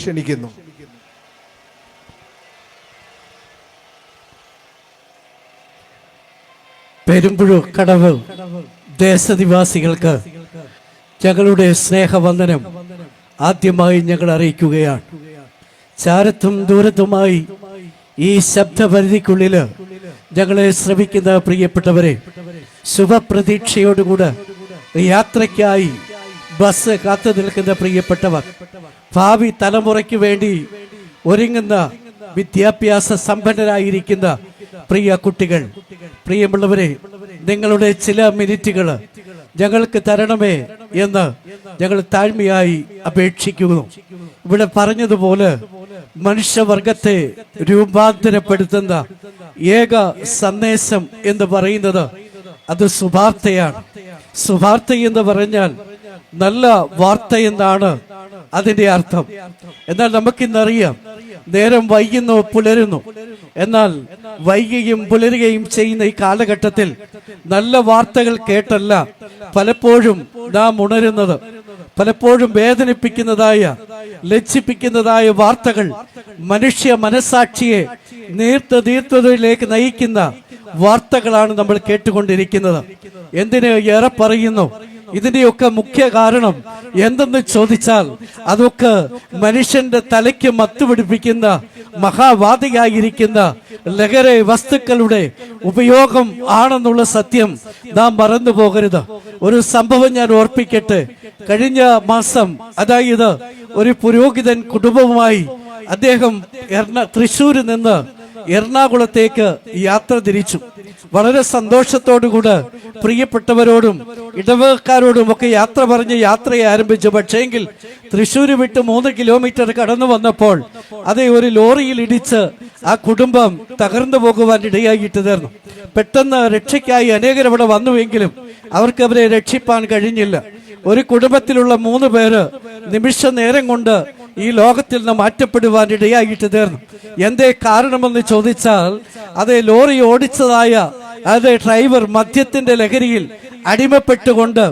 ക്ഷണിക്കുന്നു. പെരുമ്പുഴു കടവ് ദേശനിവാസികൾക്ക് ഞങ്ങളുടെ സ്നേഹവന്ദനം ആദ്യമായി ഞങ്ങൾ അറിയിക്കുകയാണ്. ചാരത്തും ദൂരത്തുമായി ഈ ശബ്ദപരിധിക്കുള്ളിൽ ഞങ്ങളെ ശ്രമിക്കുന്ന പ്രിയപ്പെട്ടവരെ ശുഭപ്രതീക്ഷയോടുകൂടെ യാത്രയ്ക്കായി ബസ് കാത്തു നിൽക്കുന്ന പ്രിയപ്പെട്ടവർ ഭാവി തലമുറയ്ക്ക് വേണ്ടി ഒരുങ്ങുന്ന വിദ്യാഭ്യാസ സമ്പന്നരായിരിക്കുന്ന പ്രിയ കുട്ടികൾ പ്രിയമുള്ളവരെ നിങ്ങളുടെ ചില മിനിറ്റുകൾ ഞങ്ങൾക്ക് തരണമേ എന്ന് ഞങ്ങൾ താഴ്മയായി അപേക്ഷിക്കുന്നു. ഇവിടെ പറഞ്ഞതുപോലെ മനുഷ്യവർഗത്തെ രൂപാന്തരപ്പെടുത്തുന്ന ഏക സന്ദേശം എന്ന് പറയുന്നത് അത് സുഭാർത്തയാണ് സുഭാർത്ത എന്ന് പറഞ്ഞാൽ നല്ല വാർത്ത എന്നാണ് അതിന്റെ അർത്ഥം. എന്നാൽ നമുക്കിന്നറിയാം നേരം വൈകുന്നു പുലരുന്നു. എന്നാൽ വൈകുകയും പുലരുകയും ചെയ്യുന്ന ഈ കാലഘട്ടത്തിൽ നല്ല വാർത്തകൾ കേട്ടല്ല പലപ്പോഴും നാം ഉണരുന്നത് പലപ്പോഴും വേദനിപ്പിക്കുന്നതായ ലജ്ജിപ്പിക്കുന്നതായ വാർത്തകൾ മനുഷ്യ മനസാക്ഷിയെ നീർത്ത തീർത്തതിലേക്ക് നയിക്കുന്ന വാർത്തകളാണ് നമ്മൾ കേട്ടുകൊണ്ടിരിക്കുന്നത്. എന്തിന് ഏറെ പറയുന്നു? ഇതിന്റെയൊക്കെ മുഖ്യ കാരണം എന്തെന്ന് ചോദിച്ചാൽ അതൊക്കെ മനുഷ്യന്റെ തലയ്ക്ക് മത്തുപിടിപ്പിക്കുന്ന മഹാവാദിയായിരിക്കുന്ന ലഹര വസ്തുക്കളുടെ ഉപയോഗം ആണെന്നുള്ള സത്യം നാം മറന്നു പോകരുത്. ഒരു സംഭവം ഞാൻ ഓർപ്പിക്കട്ടെ. കഴിഞ്ഞ മാസം അതായത് ഒരു പുരോഹിതൻ കുടുംബവുമായി അദ്ദേഹം എറണ തൃശ്ശൂരിൽ നിന്ന് എറണാകുളത്തേക്ക് യാത്ര തിരിച്ചു. വളരെ സന്തോഷത്തോടുകൂടെ പ്രിയപ്പെട്ടവരോടും ഇടവകക്കാരോടും ഒക്കെ യാത്ര പറഞ്ഞ് യാത്രയെ ആരംഭിച്ചു. പക്ഷേങ്കിൽ തൃശ്ശൂർ വിട്ട് മൂന്ന് കിലോമീറ്റർ കടന്നു വന്നപ്പോൾ അതേ ഒരു ലോറിയിൽ ഇടിച്ച് ആ കുടുംബം തകർന്നു പോകുവാൻ ഇടയായിട്ട് തീർന്നു. പെട്ടെന്ന് രക്ഷയ്ക്കായി അനേകർ അവിടെ വന്നുവെങ്കിലും അവർക്ക് അവരെ രക്ഷിപ്പാൻ കഴിഞ്ഞില്ല. ഒരു കുടുംബത്തിലുള്ള മൂന്ന് പേര് നിമിഷ നേരം കൊണ്ട് ഈ ലോകത്തിൽ നിന്ന് മാറ്റപ്പെടുവാൻ ഇടയായിട്ട് തീർന്നു. എന്തേ കാരണമെന്ന് ചോദിച്ചാൽ അതേ ലോറി ഓടിച്ചതായ അതേ ഡ്രൈവർ മദ്യത്തിന്റെ ലഹരിയിൽ അടിമപ്പെട്ടുകൊണ്ട്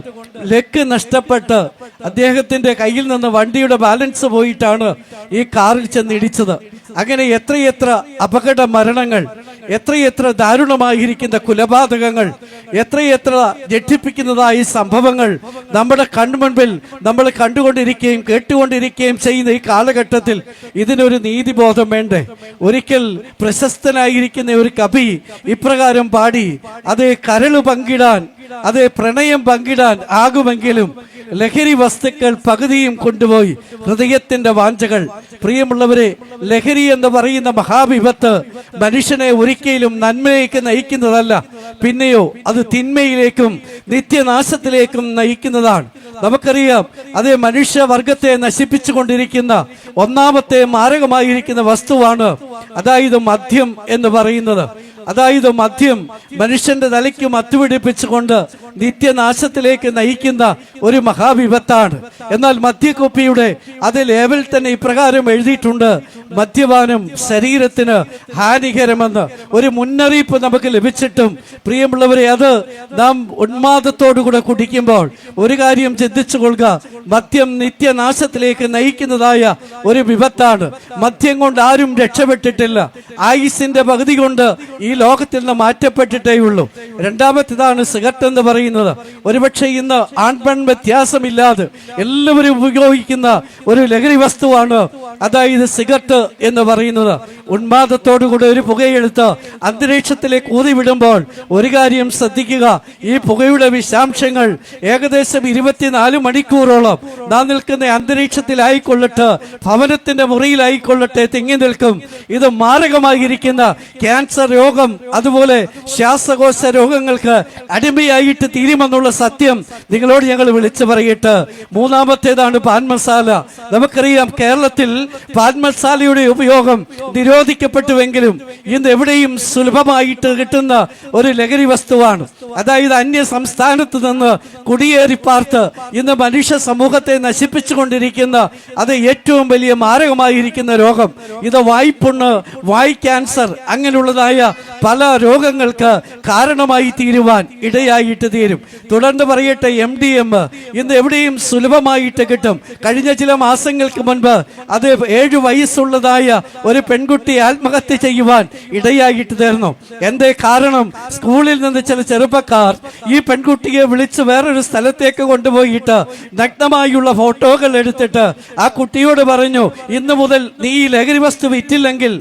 ലെക്ക് നഷ്ടപ്പെട്ട് അദ്ദേഹത്തിന്റെ കയ്യിൽ നിന്ന് വണ്ടിയുടെ ബാലൻസ് പോയിട്ടാണ് ഈ കാറിൽ ചെന്ന് ഇടിച്ചത്. അങ്ങനെ എത്രയെത്ര അപകട മരണങ്ങൾ എത്രയെത്ര ദാരുണമായിരിക്കുന്ന കുലപാതകങ്ങൾ എത്രയെത്ര ഞെട്ടിപ്പിക്കുന്നതായ സംഭവങ്ങൾ നമ്മുടെ കൺമുൻപിൽ നമ്മൾ കണ്ടുകൊണ്ടിരിക്കുകയും കേട്ടുകൊണ്ടിരിക്കുകയും ചെയ്യുന്ന ഈ കാലഘട്ടത്തിൽ ഇതിനൊരു നീതിബോധം വേണ്ടേ? ഒരിക്കൽ പ്രശസ്തനായിരിക്കുന്ന ഒരു കവി ഇപ്രകാരം പാടി അത് കരൾ പങ്കിടാൻ അത് പ്രണയം പങ്കിടാൻ ആകുമെങ്കിലും ലഹരി വസ്തുക്കൾ പകുതിയും കൊണ്ടുപോയി ഹൃദയത്തിന്റെ വാഞ്ചകൾ പ്രിയമുള്ളവരെ ലഹരി എന്ന് പറയുന്ന മഹാവിപത്ത് മനുഷ്യനെ ഒരിക്കലും നന്മയിലേക്ക് നയിക്കുന്നതല്ല. പിന്നെയോ അത് തിന്മയിലേക്കും നിത്യനാശത്തിലേക്കും നയിക്കുന്നതാണ്. നമുക്കറിയാം അതേ മനുഷ്യവർഗത്തെ നശിപ്പിച്ചുകൊണ്ടിരിക്കുന്ന ഒന്നാമത്തെ മാരകമായിരിക്കുന്ന വസ്തുവാണ് അതായത് മദ്യം എന്ന് പറയുന്നത്. അതായത് മദ്യം മനുഷ്യന്റെ തലയ്ക്ക് മത്തുപിടിപ്പിച്ചുകൊണ്ട് നിത്യനാശത്തിലേക്ക് നയിക്കുന്ന ഒരു മഹാവിപത്താണ്. എന്നാൽ മദ്യക്കുപ്പിയുടെ അത് ലേബൽ തന്നെ ഇപ്രകാരം എഴുതിയിട്ടുണ്ട് മദ്യപാനം ശരീരത്തിന് ഹാനികരമെന്ന്. ഒരു മുന്നറിയിപ്പ് നമുക്ക് ലഭിച്ചിട്ടും പ്രിയമുള്ളവരെ അത് നാം ഉന്മാദത്തോടുകൂടെ കുടിക്കുമ്പോൾ ഒരു കാര്യം ചിന്തിച്ചു കൊള്ളുക മദ്യം നിത്യനാശത്തിലേക്ക് നയിക്കുന്നതായ ഒരു വിപത്താണ്. മദ്യം കൊണ്ട് ആരും രക്ഷപ്പെട്ടിട്ടില്ല. ആയുസിന്റെ പകുതി കൊണ്ട് ഈ ലോകത്തിൽ നിന്ന് മാറ്റപ്പെട്ടിട്ടേ ഉള്ളൂ. രണ്ടാമത്തേതാണ് സിഗരറ്റ് എന്ന് പറയുന്നത്. ഒരുപക്ഷെ ഇന്ന് ആൺപെൺ വ്യത്യാസമില്ലാതെ എല്ലാവരും ഉപയോഗിക്കുന്ന ഒരു ലഹരി വസ്തുവാണ് അതായത് സിഗരറ്റ് എന്ന് പറയുന്നത് ഉന്മാദത്തോടുകൂടി ഒരു പുകയെടുത്ത് അന്തരീക്ഷത്തിലേക്ക് ഊതിവിടുമ്പോൾ ഒരു കാര്യം ശ്രദ്ധിക്കുക. ഈ പുകയുടെ വിശാംശങ്ങൾ ഏകദേശം ഇരുപത്തിനാല് മണിക്കൂറോളം നാം നിൽക്കുന്ന അന്തരീക്ഷത്തിലായിക്കൊള്ളട്ടെ ഭവനത്തിന്റെ മുറിയിലായിക്കൊള്ളട്ടെ തിങ്ങി നിൽക്കും. ഇത് മാരകമായിരിക്കുന്ന ക്യാൻസർ രോഗം അതുപോലെ ശ്വാസകോശ രോഗങ്ങൾക്ക് അടിമയായിട്ട് തീരുമെന്നുള്ള സത്യം നിങ്ങളോട് ഞങ്ങൾ വിളിച്ചു പറയട്ടെ. മൂന്നാമത്തേതാണ് പാൻ മസാല നമുക്കറിയാം കേരളത്തിൽ പാൻ മസാലയുടെ ഉപയോഗം നിരോധിക്കപ്പെട്ടുവെങ്കിലും ഇന്ന് എവിടെയും സുലഭമായിട്ട് കിട്ടുന്ന ഒരു ലഹരി വസ്തുവാണ്. അതായത് അന്യ സംസ്ഥാനത്ത് നിന്ന് കുടിയേറി പാർത്ത് ഇന്ന് മനുഷ്യ സമൂഹത്തെ നശിപ്പിച്ചുകൊണ്ടിരിക്കുന്ന അത് ഏറ്റവും വലിയ മാരകമായിരിക്കുന്ന രോഗം. ഇത് വായ്പുണ്ണ് വായ് ക്യാൻസർ അങ്ങനെയുള്ളതായ പല രോഗങ്ങൾക്ക് കാരണമായി തീരുവാൻ ഇടയായിട്ട് തീരും. തുടർന്ന് പറയട്ടെ എം ഡി എം. ഇന്ന് എവിടെയും സുലഭമായിട്ട് കിട്ടും. കഴിഞ്ഞ ചില മാസങ്ങൾക്ക് മുൻപ് അത് ഏഴു വയസ്സുള്ളതായ ഒരു പെൺകുട്ടി ആത്മഹത്യ ചെയ്യുവാൻ ഇടയായിട്ട് തീർന്നു. എന്തേ കാരണം? സ്കൂളിൽ നിന്ന് ചില ചെറുപ്പക്കാർ ഈ പെൺകുട്ടിയെ വിളിച്ച് വേറൊരു സ്ഥലത്തേക്ക് കൊണ്ടുപോയിട്ട് നഗ്നമായുള്ള ഫോട്ടോകൾ എടുത്തിട്ട് ആ കുട്ടിയോട് പറഞ്ഞു ഇന്നു മുതൽ നീ ഈ ലഹരി വസ്തു വിറ്റില്ലെങ്കിൽ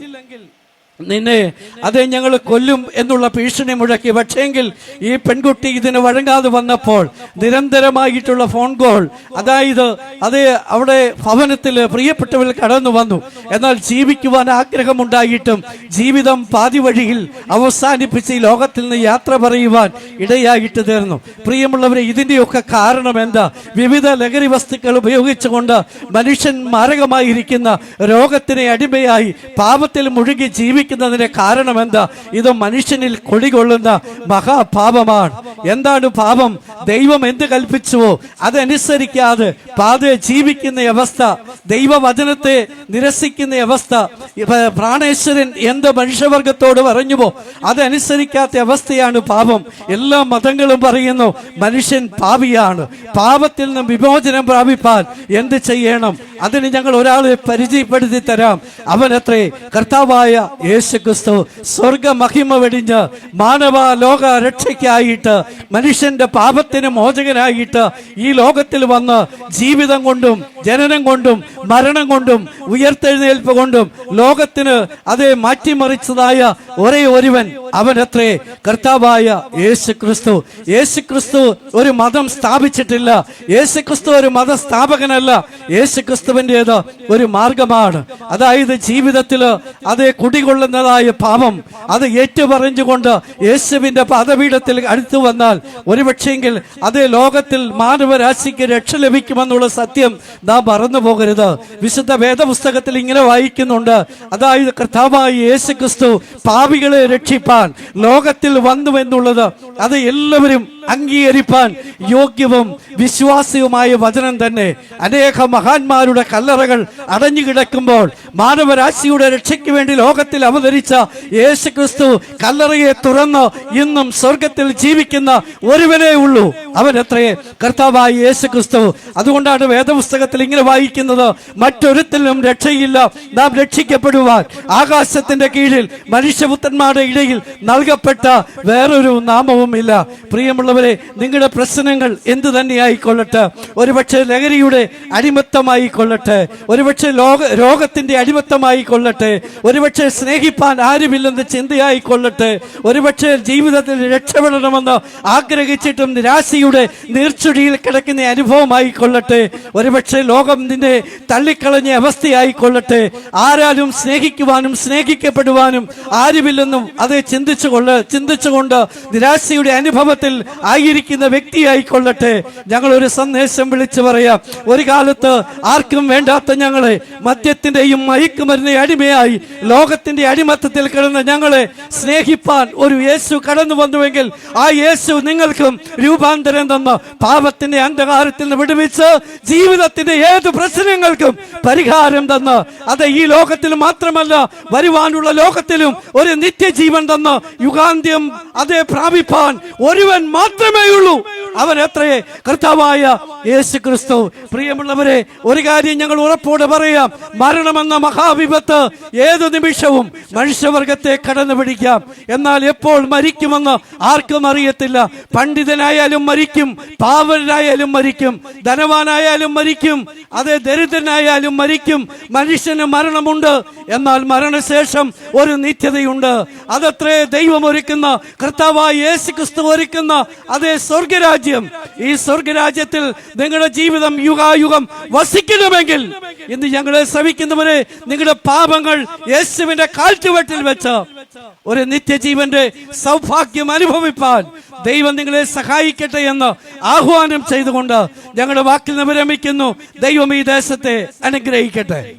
നിന്നെ അതെ ഞങ്ങൾ കൊല്ലും എന്നുള്ള ഭീഷണി മുഴക്കി. പക്ഷേങ്കിൽ ഈ പെൺകുട്ടി ഇതിന് വഴങ്ങാതെ വന്നപ്പോൾ നിരന്തരമായിട്ടുള്ള ഫോൺ കോൾ അതായത് അത് അവിടെ ഭവനത്തിൽ പ്രിയപ്പെട്ടവർ കടന്നു വന്നു. എന്നാൽ ജീവിക്കുവാൻ ആഗ്രഹമുണ്ടായിട്ടും ജീവിതം പാതി വഴിയിൽ അവസാനിപ്പിച്ച് ഈ ലോകത്തിൽ നിന്ന് യാത്ര പറയുവാൻ ഇടയായിട്ട് തീർന്നു. പ്രിയമുള്ളവരെ ഇതിന്റെയൊക്കെ കാരണം എന്താ? വിവിധ ലഹരി വസ്തുക്കൾ ഉപയോഗിച്ചുകൊണ്ട് മനുഷ്യൻ മാരകമായിരിക്കുന്ന രോഗത്തിന് അടിമയായി പാപത്തിൽ മുഴുകി ജീവിക്കുന്നതിന്റെ കാരണം എന്താ? ഇത് മനുഷ്യനിൽ കൊടികൊള്ളുന്ന മഹാപാപമാണ്. എന്താണ് പാപം? ദൈവം എന്ത് കൽപ്പിച്ചുവോ അതനുസരിക്കാതെ പാതെ ജീവിക്കുന്ന അവസ്ഥ. ദൈവവചനത്തെ നിരസിക്കുന്ന അവസ്ഥ. പ്രാണേശ്വരൻ എന്ത് മനുഷ്യവർഗത്തോട് പറഞ്ഞുവോ അതനുസരിക്കാത്ത അവസ്ഥയാണ് പാപം. എല്ലാ മതങ്ങളും പറയുന്നു മനുഷ്യൻ പാപിയാണ്. പാപത്തിൽ നിന്ന് വിമോചനം പ്രാപിപ്പാൻ എന്ത് ചെയ്യണം? അതിന് ഞങ്ങൾ ഒരാളെ പരിചയപ്പെടുത്തി തരാം. അവനത്രേ കർത്താവായ യേശു ക്രിസ്തു സ്വർഗ മഹിമ വെടിഞ്ഞ് മാനവ ലോക രക്ഷയ്ക്കായിട്ട് മനുഷ്യന്റെ പാപത്തിന് മോചകനായിട്ട് ഈ ലോകത്തിൽ വന്ന് ജീവിതം കൊണ്ടും ജനനം കൊണ്ടും മരണം കൊണ്ടും ഉയർത്തെഴുന്നേൽപ്പ് കൊണ്ടും ലോകത്തിന് അതേ മാറ്റിമറിച്ചതായ ഒരേ ഒരുവൻ അവൻ അത്രേ കർത്താവായ യേശു ക്രിസ്തു യേശു ക്രിസ്തു ഒരു മതം സ്ഥാപിച്ചിട്ടില്ല. യേശു ക്രിസ്തു ഒരു മത സ്ഥാപകനല്ല യേശു ക്രിസ്തുവിന്റെത് ഒരു മാർഗമാണ്. അതായത് ജീവിതത്തിൽ അത് കുടികൊള്ളുന്നതായ പാപം അത് ഏറ്റുപറഞ്ഞുകൊണ്ട് യേശുവിന്റെ പദപീഠത്തിൽ അടുത്തു വന്നാൽ ഒരുപക്ഷെങ്കിൽ അത് ലോകത്തിൽ മാനവരാശിക്ക് രക്ഷ ലഭിക്കുമെന്നുള്ള സത്യം നാം മറന്നു പോകരുത്. വിശുദ്ധ വേദപുസ്തകത്തിൽ ഇങ്ങനെ വായിക്കുന്നുണ്ട്. അതായത് കർത്താവായ യേശു ക്രിസ്തു പാപികളെ രക്ഷിപ്പാൻ ലോകത്തിൽ വന്നു എന്നുള്ളത് അത് എല്ലാവരും അംഗീകരിപ്പാൻ യോഗ്യവും വിശ്വാസ്യവുമായ വചനം തന്നെ അനേക മഹാന്മാരുടെ കല്ലറകൾ അടഞ്ഞു കിടക്കുമ്പോൾ മാനവരാശിയുടെ രക്ഷയ്ക്ക് വേണ്ടി ലോകത്തിൽ അവതരിച്ച യേശു ക്രിസ്തു കല്ലറയെ തുറന്ന് ഇന്നും സ്വർഗത്തിൽ ജീവിക്കുന്ന ഒരുവനേ ഉള്ളൂ. അവൻ കർത്താവായ യേശു ക്രിസ്തു അതുകൊണ്ടാണ് വേദപുസ്തകത്തിൽ ഇങ്ങനെ വായിക്കുന്നത് മറ്റൊരുത്തിലും രക്ഷയില്ല നാം രക്ഷിക്കപ്പെടുവാൻ. ആകാശത്തിന്റെ കീഴിൽ മനുഷ്യപുത്രന്മാരുടെ ഇടയിൽ നൽകപ്പെട്ട വേറൊരു നാമവും നാമവുമില്ല പ്രിയമുള്ളവരെ നിങ്ങളുടെ പ്രശ്നങ്ങൾ എന്തു തന്നെയായിക്കൊള്ളട്ടെ ഒരുപക്ഷെ ലഹരിയുടെ അടിമത്തമായി കൊള്ളട്ടെ ഒരുപക്ഷെ ലോക രോഗത്തിന്റെ അടിമത്തമായി കൊള്ളട്ടെ ഒരുപക്ഷെ സ്നേഹിപ്പാൻ ആരുമില്ലെന്ന് ചിന്തയായി കൊള്ളട്ടെ ഒരുപക്ഷെ ജീവിതത്തിൽ രക്ഷപ്പെടണമെന്ന് ആഗ്രഹിച്ചിട്ടും നിരാശയുടെ നീർച്ചുഴിയിൽ കിടക്കുന്ന അനുഭവമായി കൊള്ളട്ടെ ഒരുപക്ഷെ ലോകം നിന്നെ തള്ളിക്കളഞ്ഞ അവസ്ഥയായി കൊള്ളട്ടെ ആരാലും സ്നേഹിക്കുവാനും സ്നേഹിക്കപ്പെടുവാനും ആരുമില്ലെന്നും അത് ചിന്തിച്ചു കൊള്ള ചിന്തിച്ചുകൊണ്ട് നിരാശയുടെ അനുഭവത്തിൽ ആയിരിക്കുന്ന വ്യക്തി ആയിക്കൊള്ളട്ടെ ഞങ്ങൾ ഒരു സന്ദേശം വിളിച്ചു പറയാം. ഒരു കാലത്ത് ആർക്കും വേണ്ടാത്ത ഞങ്ങളെ മദ്യത്തിന്റെയും മയക്കുമരുന്ന അടിമയായി ലോകത്തിന്റെ അടിമത്തത്തിൽ കിടന്ന ഞങ്ങളെ സ്നേഹിപ്പാൻ ഒരു യേശു കടന്നു വന്നുവെങ്കിൽ ആ യേശു നിങ്ങൾക്കും രൂപാന്തരം തന്ന. പാപത്തിന്റെ അന്ധകാരത്തിൽ നിന്ന് വിടുവിച്ച് ജീവിതത്തിന്റെ ഏത് പ്രശ്നങ്ങൾക്കും പരിഹാരം തന്ന്. അത് ഈ ലോകത്തിൽ മാത്രമല്ല വരുവാനുള്ള ലോകത്തിലും ഒരു നിത്യജീവൻ തന്ന്. യുഗാന്ത്യം അതേ പ്രാപിപ്പാൻ ഒരുവൻ മാത്രമേ ഉള്ളൂ അവൻ എത്രയെ? കർത്താവായ യേശു ക്രിസ്തു പ്രിയമുള്ളവരെ ഒരു കാര്യം ഞങ്ങൾ ഉറപ്പോടെ പറയാം. മരണമെന്ന മഹാവിപത്ത് ഏത് നിമിഷവും മനുഷ്യവർഗത്തെ കടന്നു പിടിക്കാം. എന്നാൽ എപ്പോൾ മരിക്കുമെന്ന് ആർക്കും അറിയത്തില്ല. പണ്ഡിതനായാലും മരിക്കും പാവനായാലും മരിക്കും ധനവാനായാലും മരിക്കും അതേ ദരിദ്രനായാലും മരിക്കും മനുഷ്യന് മരണമുണ്ട്. എന്നാൽ മരണശേഷം ഒരു നിത്യതയുണ്ട്. അതത്രേ ദൈവം ഒരുക്കുന്ന കർത്താവായ യേശു ക്രിസ്തു ഒരുക്കുന്ന അതേ സ്വർഗരാജ്യം. ഈ സ്വർഗരാജ്യത്തിൽ നിങ്ങളുടെ ജീവിതം യുഗായുഗം വസിക്കണമെങ്കിൽ ഇന്ന് ഞങ്ങളെ ശ്രമിക്കുന്നവരെ നിങ്ങളുടെ പാപങ്ങൾ യേശുവിന്റെ കാൽച്ചുവട്ടിൽ വെച്ച് ഒരു നിത്യജീവന്റെ സൗഭാഗ്യം അനുഭവിപ്പാൻ ദൈവം നിങ്ങളെ സഹായിക്കട്ടെ എന്ന് ആഹ്വാനം ചെയ്തുകൊണ്ട് ഞങ്ങളുടെ വാക്കിൽ വിരമിക്കുന്നു. ദൈവം ഈ ദേശത്തെ അനുഗ്രഹിക്കട്ടെ.